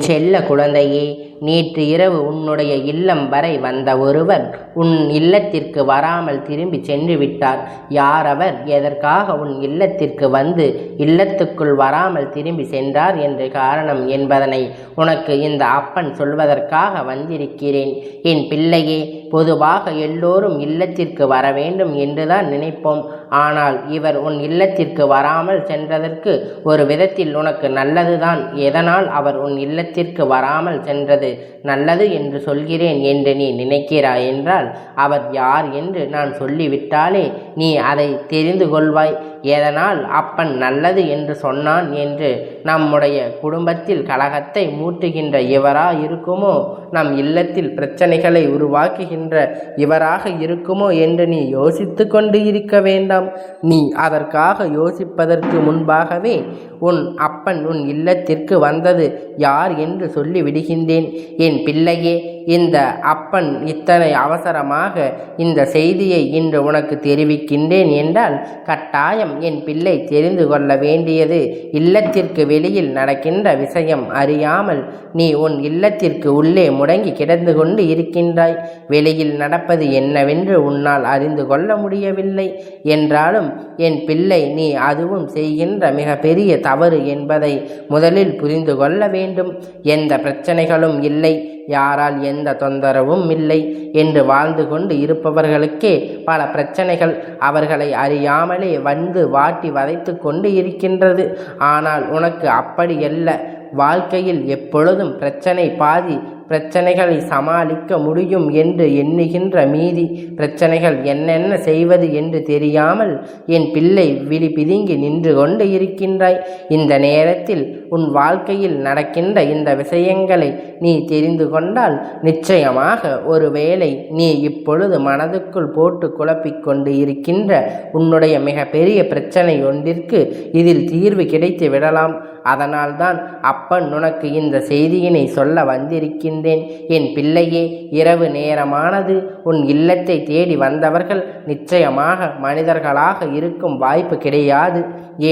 செல்ல குழந்தையே நேற்று இரவு உன்னுடைய இல்லம் வரை வந்த ஒருவர் உன் இல்லத்திற்கு வராமல் திரும்பி சென்று விட்டார் யார் அவர் எதற்காக உன் இல்லத்திற்கு வந்து இல்லத்துக்குள் வராமல் திரும்பி சென்றார் என்று காரணம் என்பதனை உனக்கு இந்த அப்பன் சொல்வதற்காக வந்திருக்கிறேன். என் பிள்ளையே பொதுவாக எல்லோரும் இல்லத்திற்கு வர வேண்டும் என்றுதான் நினைப்போம். ஆனால் இவர் உன் இல்லத்திற்கு வராமல் சென்றதற்கு ஒரு விதத்தில் உனக்கு நல்லதுதான். எதனால் அவர் உன் இல்லத்திற்கு வராமல் சென்றது? நல்லது என்று சொல்கிறேன் என்று நீ நினைக்கிறாய் என்றால் அவர் யார் என்று நான் சொல்லிவிட்டாலே நீ அதை தெரிந்து கொள்வாய். எதனால் அப்பன் நல்லது என்று சொன்னான் என்று நம்முடைய குடும்பத்தில் கலகத்தை மூட்டுகின்ற இவரா இருக்குமோ? நம் இல்லத்தில் பிரச்சனைகளை உருவாக்குகின்ற இவராக இருக்குமோ என்று நீ யோசித்து கொண்டு இருக்க வேண்டாம். நீ அதற்காக யோசிப்பதற்கு முன்பாகவே உன் அப்பன் உன் இல்லத்திற்கு வந்தது யார் என்று சொல்லி விடுகின்றேன் என் பிள்ளையே இந்த அப்பன் இத்தனை அவசரமாக இந்த செய்தியை இன்று உனக்கு தெரிவிக்கின்றேன் என்றால் கட்டாயம் என் பிள்ளை தெரிந்து கொள்ள வேண்டியது இல்லத்திற்கு வெளியில் நடக்கின்ற விஷயம் அறியாமல் நீ உன் இல்லத்திற்கு உள்ளே முடங்கி கிடந்து கொண்டு இருக்கின்றாய். வெளியில் நடப்பது என்னவென்று உன்னால் அறிந்து கொள்ள முடியவில்லை என்றாலும் என் பிள்ளை நீ அதுவும் செய்கின்ற மிக பெரிய தவறு என்பதை முதலில் புரிந்து கொள்ள வேண்டும். எந்த பிரச்சனைகளும் இல்லை. யாரால் எந்த தொந்தரவும் இல்லை என்று வாழ்ந்து கொண்டு இருப்பவர்களுக்கே பல பிரச்சனைகள் அவர்களை அறியாமலே வந்து வாட்டி வதைத்து கொண்டு இருக்கின்றது. ஆனால் உனக்கு அப்படியல்ல வாழ்க்கையில் எப்பொழுதும் பிரச்சனை பாதி பிரச்சனைகளை சமாளிக்க முடியும் என்று எண்ணுகின்ற மீதி பிரச்சனைகள் என்னென்ன செய்வது என்று தெரியாமல் என் பிள்ளை விழி பிதுங்கி நின்று கொண்டு இருக்கின்றாய். இந்த நேரத்தில் உன் வாழ்க்கையில் நடக்கின்ற இந்த விஷயங்களை நீ தெரிந்து கொண்டால் நிச்சயமாக ஒருவேளை நீ இப்பொழுது மனதுக்குள் போட்டு குழப்பிக்கொண்டு இருக்கின்ற உன்னுடைய மிகப்பெரிய பிரச்சனை ஒன்றிற்கு இதில் தீர்வு கிடைத்து விடலாம். அதனால்தான் அப்பன் உனக்கு இந்த செய்தியினை சொல்ல வந்திருக்கின்றேன். என் பிள்ளையே இரவு நேரமானது. உன் இல்லத்தை தேடி வந்தவர்கள் நிச்சயமாக மனிதர்களாக இருக்கும் வாய்ப்பு கிடையாது.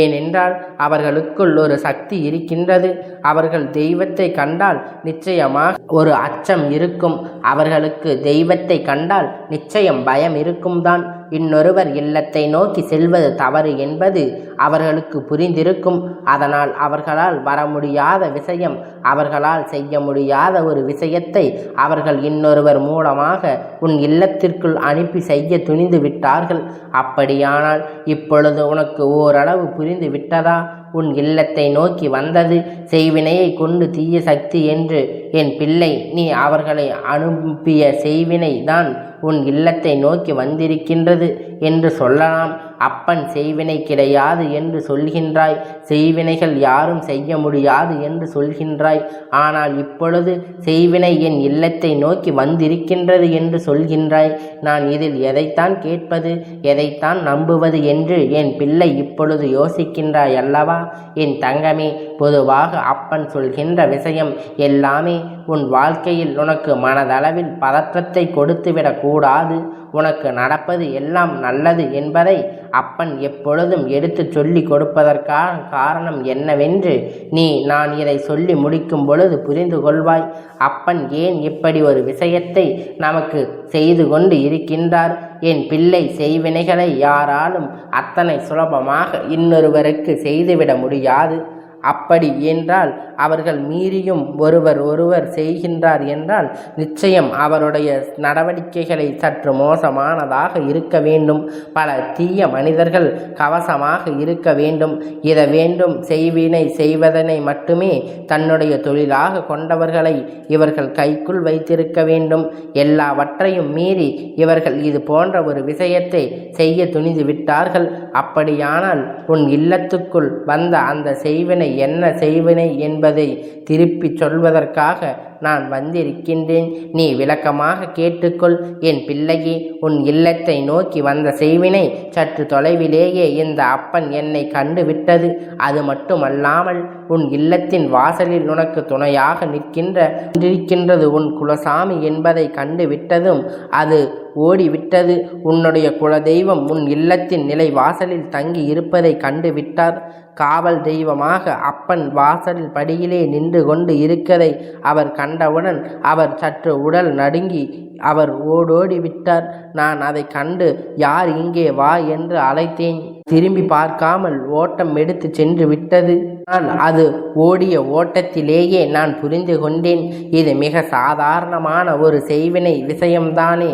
ஏனென்றால் அவர்களுக்குள் ஒரு சக்தி இருக்கின்றது. அவர்கள் தெய்வத்தை கண்டால் நிச்சயமாக ஒரு அச்சம் இருக்கும். அவர்களுக்கு தெய்வத்தை கண்டால் நிச்சயம் பயம் இருக்கும் தான் இன்னொருவர் இல்லத்தை நோக்கி செல்வது தவறு என்பது அவர்களுக்கு புரிந்திருக்கும். அதனால் அவர்களால் வர முடியாத விஷயம் அவர்களால் செய்ய முடியாத ஒரு விஷயத்தை அவர்கள் இன்னொருவர் மூலமாக உன் இல்லத்திற்குள் அனுப்பி செய்ய துணிந்து விட்டார்கள். அப்படியானால் இப்பொழுது உனக்கு ஓரளவு புரிந்து விட்டதா? உன் இல்லத்தை நோக்கி வந்தது செய்வினையை கொண்டு தீய சக்தி என்று. என் பிள்ளை நீ அவர்களை அனுப்பிய செய்வினை தான் உன் இல்லத்தை நோக்கி வந்திருக்கின்றது என்று சொல்லலாம். அப்பன் செய்வினை கிடையாது என்று சொல்கின்றாய். செய்வினைகள் யாரும் செய்ய முடியாது என்று சொல்கின்றாய். ஆனால் இப்பொழுது செய்வினை என் இல்லத்தை நோக்கி வந்திருக்கின்றது என்று சொல்கின்றாய். நான் இதில் எதைத்தான் கேட்பது எதைத்தான் நம்புவது என்று என் பிள்ளை இப்பொழுது யோசிக்கின்றாய் அல்லவா? என் தங்கமே பொதுவாக அப்பன் சொல்கின்ற விஷயம் எல்லாமே உன் வாழ்க்கையில் உனக்கு மனதளவில் பதற்றத்தை கொடுத்துவிடக்கூடாது கூடாது. உனக்கு நடப்பது எல்லாம் நல்லது என்பதை அப்பன் எப்பொழுதும் எடுத்துச் சொல்லி கொடுப்பதற்கான காரணம் என்னவென்று நீ நான் இதை சொல்லி முடிக்கும் பொழுது புரிந்து கொள்வாய். அப்பன் ஏன் இப்படி ஒரு விஷயத்தை நமக்கு செய்து கொண்டு இருக்கின்றார்? என் பிள்ளை செய்வினைகளை யாராலும் அத்தனை சுலபமாக இன்னொருவருக்கு செய்துவிட முடியாது. அப்படி என்றால் அவர்கள் மீறியும் ஒருவர் ஒருவர் செய்கின்றார் என்றால் நிச்சயம் அவருடைய நடவடிக்கைகளை சற்று மோசமானதாக இருக்க வேண்டும். பல தீய மனிதர்கள் கவசமாக இருக்க வேண்டும். இதை வேண்டும் செய்வினை செய்வதனை மட்டுமே தன்னுடைய தொழிலாக கொண்டவர்களை இவர்கள் கைக்குள் வைத்திருக்க வேண்டும். எல்லாவற்றையும் மீறி இவர்கள் இது போன்ற ஒரு விஷயத்தை செய்ய துணிந்து விட்டார்கள். அப்படியானால் உன் இல்லத்துக்குள் வந்த அந்த செய்வினை என்ன செய்வினை என்பதை திருப்பிச் சொல்வதற்காக நான் வந்திருக்கின்றேன். நீ விளக்கமாக கேட்டுக்கொள். என் பிள்ளையே உன் இல்லத்தை நோக்கி வந்த செய்வினை சற்று தொலைவிலேயே இந்த அப்பன் என்னை கண்டுவிட்டது. அது மட்டுமல்லாமல் உன் இல்லத்தின் வாசலில் உனக்கு துணையாக நிற்கின்ற நிற்கின்றது உன் குலசாமி என்பதை கண்டுவிட்டதும் அது ஓடிவிட்டது. உன்னுடைய குலதெய்வம் உன் இல்லத்தின் நிலை வாசலில் தங்கி இருப்பதை கண்டுவிட்டார். காவல் தெய்வமாக அப்பன் வாசலில் படியிலே நின்று கொண்டு இருக்கதை அவர் கண் கண்டவுடன் அவர் சற்று உடல் நடுங்கி அவர் ஓடோடி விட்டார் நான் அதை கண்டு யார் இங்கே வா? என்று அழைத்தேன். திரும்பி பார்க்காமல் ஓட்டம் எடுத்து சென்று விட்டது. நான் அது ஓடிய ஓட்டத்திலேயே நான் புரிந்து கொண்டேன். இது மிக சாதாரணமான ஒரு செய்வினை விஷயம்தானே.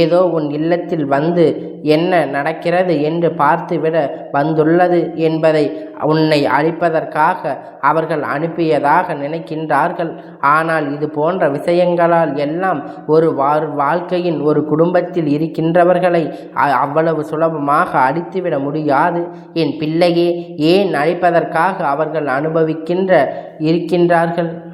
ஏதோ உன் இல்லத்தில் வந்து என்ன நடக்கிறது என்று பார்த்துவிட வந்துள்ளது என்பதை உன்னை அழிப்பதற்காக அவர்கள் அனுப்பியதாக நினைக்கின்றார்கள். ஆனால் இது போன்ற விஷயங்களால் எல்லாம் ஒரு வாழ்க்கையின் ஒரு குடும்பத்தில் இருக்கின்றவர்களை அவ்வளவு சுலபமாக அழித்துவிட முடியாது என் பிள்ளையே ஏன் அழைப்பதற்காக அவர்கள் அனுபவிக்கின்ற இருக்கின்றார்கள்?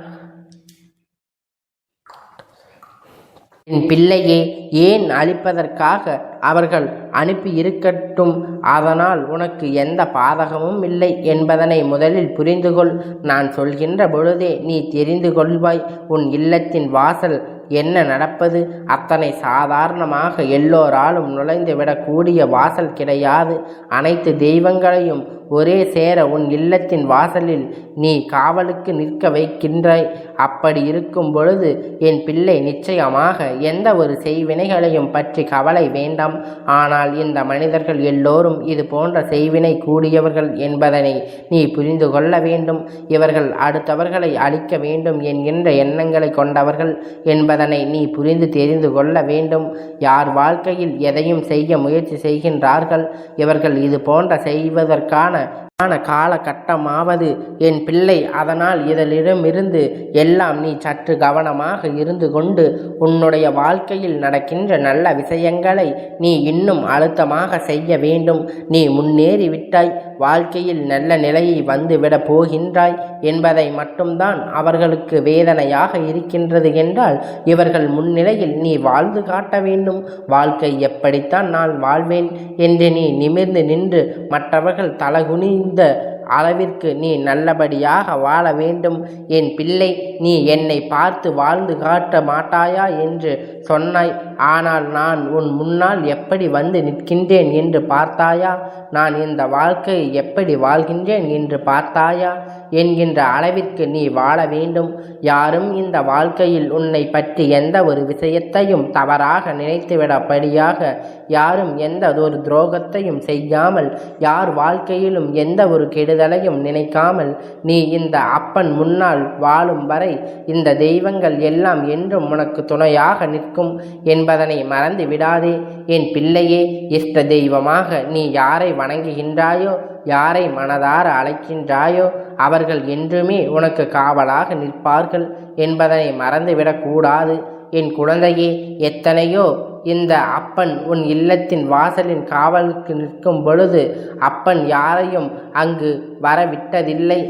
என் பிள்ளையே ஏன் அழிப்பதற்காக அவர்கள் அனுப்பி இருக்கட்டும் அதனால் உனக்கு எந்த பாதகமும் இல்லை என்பதனை முதலில் புரிந்துகொள். நான் சொல்கின்ற பொழுதே நீ தெரிந்து கொள்வாய். உன் இல்லத்தின் வாசல் என்ன நடப்பது? அத்தனை சாதாரணமாக எல்லோராலும் நுழைந்து விடக்கூடிய வாசல் கிடையாது. அனைத்து தெய்வங்களையும் ஒரே சேர உன் இல்லத்தின் வாசலில் நீ காவலுக்கு நிற்க வைக்கின்றாய். அப்படி இருக்கும் பொழுது என் பிள்ளை நிச்சயமாக எந்த ஒரு செய்வினைகளையும் பற்றி கவலை வேண்டாம். ஆனால் இந்த மனிதர்கள் எல்லோரும் இது போன்ற செய்வினை கூடியவர்கள் என்பதனை நீ புரிந்து கொள்ள வேண்டும். இவர்கள் அடுத்தவர்களை அழிக்க வேண்டும் என்கின்ற எண்ணங்களை கொண்டவர்கள் என்பதனை நீ புரிந்து தெரிந்து கொள்ள வேண்டும். யார் வாழ்க்கையில் எதையும் செய்ய முயற்சி செய்கின்றார்கள்? இவர்கள் இது போன்ற செய்வதற்கான ஆன காலகட்டமாவது என் பிள்ளை அதனால் இதனிடமிருந்து எல்லாம் நீ சற்று கவனமாக இருந்து கொண்டு உன்னுடைய வாழ்க்கையில் நடக்கின்ற நல்ல விஷயங்களை நீ இன்னும் அழுத்தமாக செய்ய வேண்டும். நீ முன்னேறி விட்டாய் வாழ்க்கையில் நல்ல நிலையை வந்துவிடப் போகின்றாய் என்பதை மட்டும்தான் அவர்களுக்கு வேதனையாக இருக்கின்றது என்றால் இவர்கள் முன்னிலையில் நீ வாழ்ந்து காட்ட வேண்டும். வாழ்க்கை எப்படித்தான் நான் வாழ்வேன் என்று நீ நிமிர்ந்து நின்று மற்றவர்கள் தலகுனிந்த அளவிற்கு நீ நல்லபடியாக வாழ வேண்டும். என் பிள்ளை நீ என்னை பார்த்து வாழ்ந்து காட்ட மாட்டாயா என்று சொன்னாய். ஆனால் நான் உன் முன்னால் எப்படி வந்து நிற்கின்றேன் என்று பார்த்தாயா? நான் இந்த வாழ்க்கையை எப்படி வாழ்கின்றேன் என்று பார்த்தாயா? என்கின்ற அளவிற்கு நீ வாழ வேண்டும். யாரும் இந்த வாழ்க்கையில் உன்னை பற்றி எந்த ஒரு விஷயத்தையும் தவறாக நினைத்துவிடப்படியாக யாரும் எந்த ஒரு துரோகத்தையும் செய்யாமல் யார் வாழ்க்கையிலும் எந்த ஒரு கெடுதலையும் நினைக்காமல் நீ இந்த அப்பன் முன்னால் வாழும் வரை இந்த தெய்வங்கள் எல்லாம் என்றும் உனக்கு துணையாக நிற்கும் என்பதனை மறந்து விடாதே. என் பிள்ளையே இஷ்ட தெய்வமாக நீ யாரை வணங்குகின்றாயோ யாரை மனதார அழைக்கின்றாயோ அவர்கள் என்றுமே உனக்கு காவலாக நிற்பார்கள் என்பதனை மறந்துவிடக்கூடாது. என் குழந்தையே எத்தனையோ இந்த அப்பன் உன் இல்லத்தின் வாசலின் காவலுக்கு நிற்கும் பொழுது அப்பன் யாரையும் அங்கு வரவிட்டதில்லை.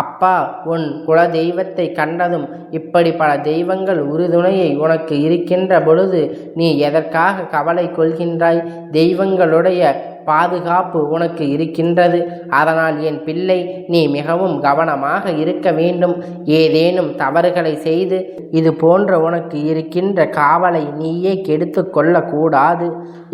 அப்பா உன் குல தெய்வத்தை கண்டதும் இப்படி பல தெய்வங்கள் உறுதுணையை உனக்கு இருக்கின்ற பொழுது நீ எதற்காக கவலை கொள்கின்றாய்? தெய்வங்களுடைய பாதுகாப்பு உனக்கு இருக்கின்றது. அதனால் என் பிள்ளை நீ மிகவும் கவனமாக இருக்க வேண்டும். ஏதேனும் தவறுகளை செய்து இது போன்ற உனக்கு இருக்கின்ற காவலை நீயே கெடுத்து கொள்ளக்கூடாது.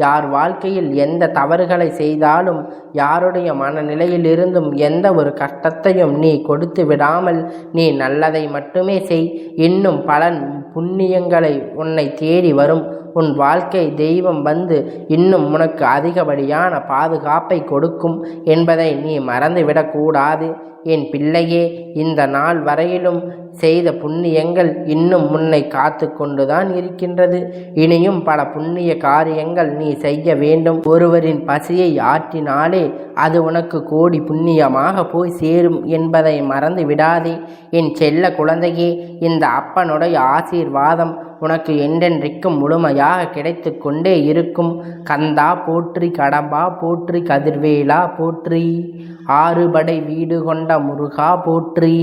யார் வாழ்க்கையில் எந்த தவறுகளை செய்தாலும் யாருடைய மனநிலையிலிருந்தும் எந்த ஒரு கஷ்டத்தையும் நீ கொடுத்து விடாமல் நீ நல்லதை மட்டுமே செய். இன்னும் பலன் புண்ணியங்களை உன்னை தேடி வரும். உன் வாழ்க்கை தெய்வம் வந்து இன்னும் உனக்கு அதிகப்படியான பாதுகாப்பை கொடுக்கும் என்பதை நீ மறந்துவிடக்கூடாது. என் பிள்ளையே இந்த நாள் வரையிலும் செய்த புண்ணியங்கள் இன்னும் முன்னை காத்து கொண்டுதான் இருக்கின்றது. இனியும் பல புண்ணிய காரியங்கள் நீ செய்ய வேண்டும். ஒருவரின் பசியை ஆற்றினாலே அது உனக்கு கோடி புண்ணியமாக போய் சேரும் என்பதை மறந்து விடாதே. என் செல்ல குழந்தையே இந்த அப்பனுடைய ஆசீர்வாதம் உனக்கு என்றென்றைக்கும் முழுமையாக கிடைத்து கொண்டே இருக்கும். கந்தா போற்றி கடம்பா போற்றி கதிர்வேலா போற்றி. ஆறுபடை வீடு கொண்ட முருகா போற்றி.